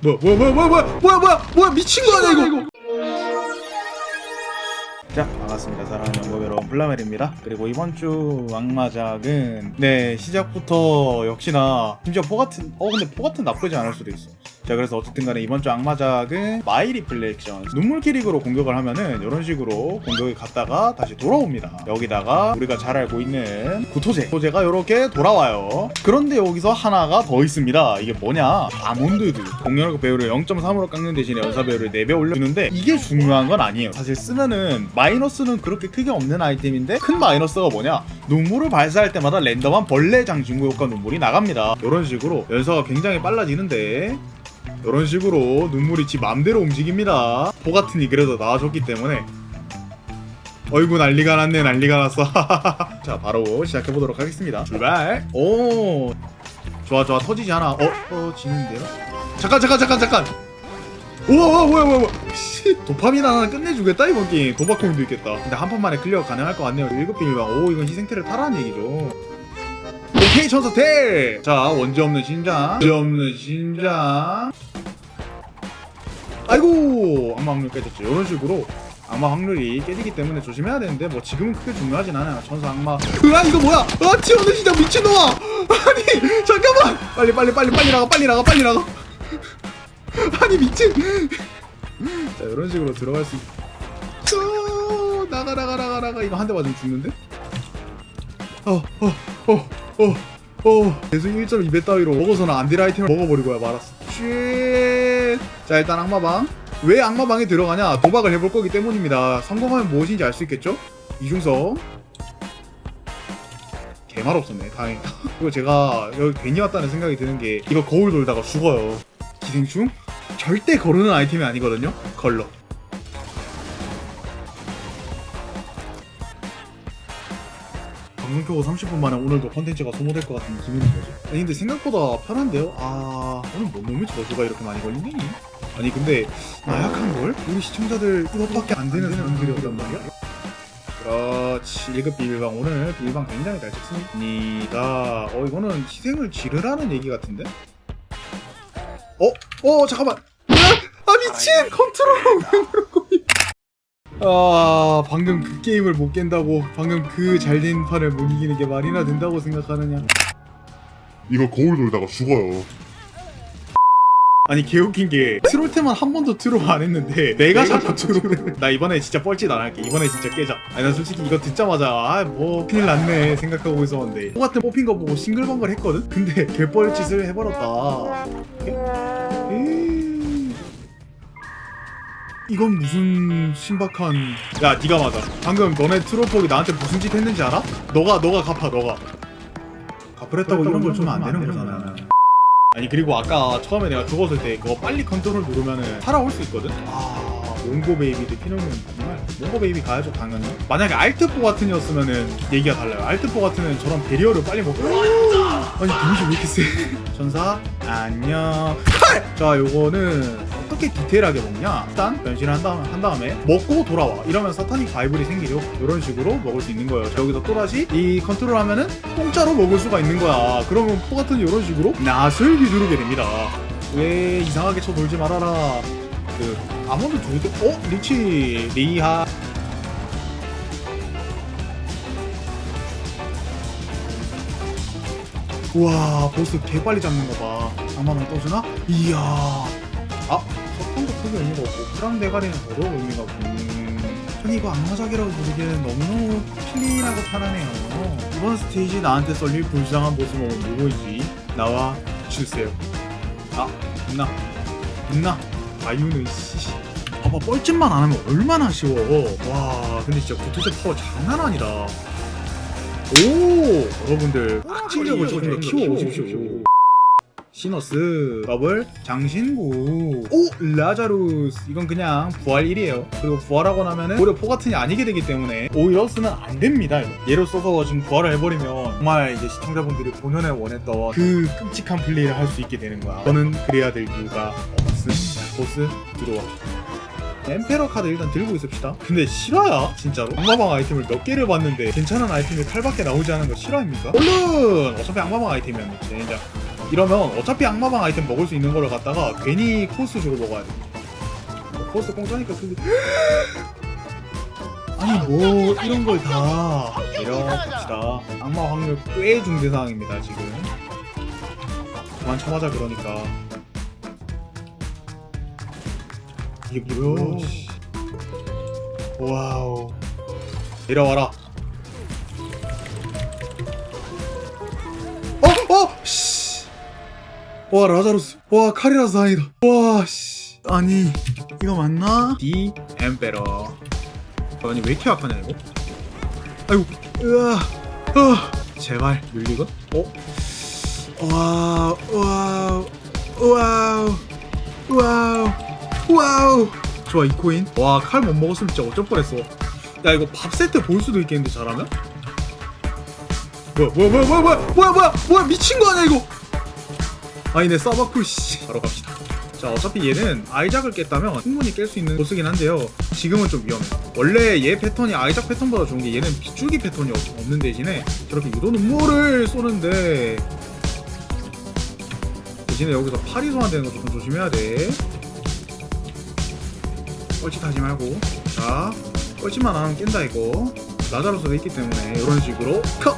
뭐야 뭐야 뭐야 뭐야 뭐야 뭐야 뭐야 뭐야 미친 거 아니야 이거? 자 반갑습니다. 사랑하는 연구 여러분 플라멜입니다. 그리고 이번 주 악마작은 네 시작부터 역시나 심지어 포 같은 어 근데 포 같은 나쁘지 않을 수도 있어 자 그래서 어쨌든 간에 이번 주 악마작은 마이 리플렉션. 눈물 캐릭으로 공격을 하면은 이런 식으로 공격이 갔다가 다시 돌아옵니다. 여기다가 우리가 잘 알고 있는 구토제. 구토제가 이렇게 돌아와요. 그런데 여기서 하나가 더 있습니다. 이게 뭐냐? 아몬드드. 공격력 배율을 0.3으로 깎는 대신에 연사 배율을 4배 올려주는데 이게 중요한 건 아니에요. 사실 쓰면은 마이너스는 그렇게 크게 없는 아이템인데 큰 마이너스가 뭐냐 눈물을 발사할 때마다 랜덤한 벌레 장신구 효과 눈물이 나갑니다 이런 식으로 연사가 굉장히 빨라지는데 이런 식으로 눈물이 지 맘대로 움직입니다. 포 같은 이 그래도 나와줬기 때문에 어이구 난리가 났네 난리가 났어. 자 바로 시작해 보도록 하겠습니다. 출발. 오 좋아 좋아 터지지 않아. 어 터지는데요? 잠깐 잠깐 잠깐 잠깐. 우와 뭐야 뭐야 뭐야 씨 도파민 하나 끝내주겠다 이번 게임 도박코인도 있겠다. 근데 한 판만에 클리어 가능할 것 같네요. 1급 비밀방 오 이건 희생태를 타라는 얘기죠. 오케이 천사 텔! 자 원지 없는 신장. 원지 없는 신장. 아이고 악마 확률 깨졌죠. 이런 식으로 악마 확률이 깨지기 때문에 조심해야 되는데 뭐 지금은 크게 중요하진 않아요. 천사 악마. 으아 이거 뭐야? 아 튀어는 시장 미친놈아! 아니 잠깐만! 빨리 빨리 빨리 빨리 나가 빨리 나가 빨리 나가 아니 미친. 자 이런 식으로 들어갈 수 있... 어, 나가 나가 나가 나가. 이거 한 대 맞으면 죽는데? 어어어어 어, 어, 어. 계속 1.2배 따위로 먹어서는 안될 아이템을 먹어버리고야 말았어. 쉣. 자 일단 악마방. 왜 악마방에 들어가냐? 도박을 해볼 거기 때문입니다. 성공하면 무엇인지 알 수 있겠죠? 이중성. 개말 없었네 다행이다. 그리고 제가 여기 괜히 왔다는 생각이 드는 게 이거 거울 돌다가 죽어요 기생충? 절대 거르는 아이템이 아니거든요 걸러 방송 켜고 30분 만에 오늘도 컨텐츠가 소모될 것 같은 기분인 거죠. 아니 근데 생각보다 편한데요? 아 오늘 뭔 놈이 저주가 이렇게 많이 걸리니? 아니 근데 나약한 걸? 우리 시청자들 이것밖에 안 되는 사람들이었단 말이야? 그렇지 1급 비밀방 오늘 비밀방 굉장히 잘 찍습니다 어 이거는 희생을 지르라는 얘기 같은데? 어? 어 잠깐만 아, 아 미친 컨트롤 아 방금 그 게임을 못 깬다고 방금 그 잘된 판을 못 이기는 게 말이나 된다고 생각하느냐 이거 거울 돌다가 죽어요. 아니 개웃긴 게 트롤 때만 한 번도 트롤 안 했는데 내가 자꾸 트롤을 나 이번에 진짜 뻘짓 안 할게. 이번에 진짜 깨자. 아니 나 솔직히 이거 듣자마자 아 뭐 큰일 났네 생각하고 있었는데. 똑같은 뽑힌 거 보고 싱글벙글 했거든? 근데 개뻘짓을 해버렸다. 이건 무슨 신박한 야 니가 맞아. 방금 너네 트롤폭이 나한테 무슨 짓 했는지 알아? 너가 너가 갚아 너가. 갚으랬다고 이런 걸 주면 안 되는 거잖아 아니 그리고 아까 처음에 내가 죽었을 때 그거 빨리 컨트롤 누르면은 살아올 수 있거든? 아. 몽고 베이비도 피노면 정말 몽고 베이비 가야죠 당연히. 만약에 알트포 같은 이었으면은 얘기가 달라요. 알트포 같으면 저런 베리어를 빨리 먹고. 아니 데미지 왜 이렇게 세? 전사 안녕. 칼! 자 요거는 어떻게 디테일하게 먹냐? 일단 변신을 한, 다음, 한 다음에 먹고 돌아와. 이러면 사타닉 바이블이 생기죠. 이런 식으로 먹을 수 있는 거예요. 자, 여기서 또다시 이 컨트롤 하면은 공짜로 먹을 수가 있는 거야. 그러면 포 같은 이런 식으로 낫을 휘두르게 됩니다. 왜 이상하게 쳐돌지 말아라. 그 좋을 때 어? 리치 리하. 우와 보스 개빨리 잡는 거봐. 아마만 떠주나? 이야. 아 석탄도 크게 의미가 없고 프랑 대가리는 더더욱 의미가 없고. 음, 전 이거 악마작이라고 부르기에는 너무너무 클린하고 편하네요. 이번 스테이지 나한테 썰릴 불쌍한 모습은 누구이지? 나와 주세요. 아 있나? 있나? 아유는 씨 봐봐 뻘짓만 안 하면 얼마나 아쉬워. 와 근데 진짜 구토제 파워 장난 아니다. 오 여러분들. 확진력을 조금 더 키워오십시오 시너스 더블 장신구 오 라자루스. 이건 그냥 부활 1이에요. 그리고 부활하고 나면은 오히려 포같은이 아니게 되기 때문에 오히려 쓰면 안 됩니다 이거. 얘로 써서 지금 부활을 해버리면 정말 이제 시청자분들이 본연에 원했던 그 끔찍한 플레이를 할 수 있게 되는 거야. 저는 그래야 될 이유가 없습니다. 보스 들어와 엠페러 카드 일단 들고 있읍시다. 근데 실화야 진짜로? 악마방 아이템을 몇 개를 봤는데 괜찮은 아이템이 칼밖에 나오지 않은 거 실화입니까? 얼른! 어차피 악마방 아이템이었네 젠장 이러면 어차피 악마방 아이템 먹을 수 있는 거를 갖다가 괜히 코스 주고 먹어야 돼. 코스 공짜니까 근데 아니 뭐 이런 걸다 내려갑시다. 악마 확률 꽤 중대 상황입니다 지금. 그만 참아자 그러니까 이게 뭐야 씨. 와우. 내려와라. 어! 어! 씨. 와 라자루스. 와 칼이라서 다행이다. 와 씨. 아니 이거 맞나? 디 엠페러. 아니 왜 이렇게 약하냐 이거? 아이고. 으아. 어. 제발. 밀리건? 어? 와우. 와우. 와우. 와우 와우. 좋아 이 코인. 와 칼 못 먹었으면 진짜 어쩔 뻔했어. 야 이거 밥 세트 볼 수도 있겠는데 잘하면? 뭐야 뭐야 뭐야 뭐야 뭐야 뭐야 뭐야 뭐야 미친 거 아니야 이거? 아니 내 서버풀 씨. 바로 갑시다. 자 어차피 얘는 아이작을 깼다면 충분히 깰 수 있는 보스긴 한데요. 지금은 좀 위험해. 원래 얘 패턴이 아이작 패턴보다 좋은 게 얘는 빗줄기 패턴이 없- 없는 대신에 저렇게 유도 눈물을 쏘는데. 대신에 여기서 파리 소환 되는 거 조금 조심해야 돼 뻘짓하지 말고. 자 뻘짓만 안 하면 깬다 이거. 라자로스가 있기 때문에 이런 식으로 컷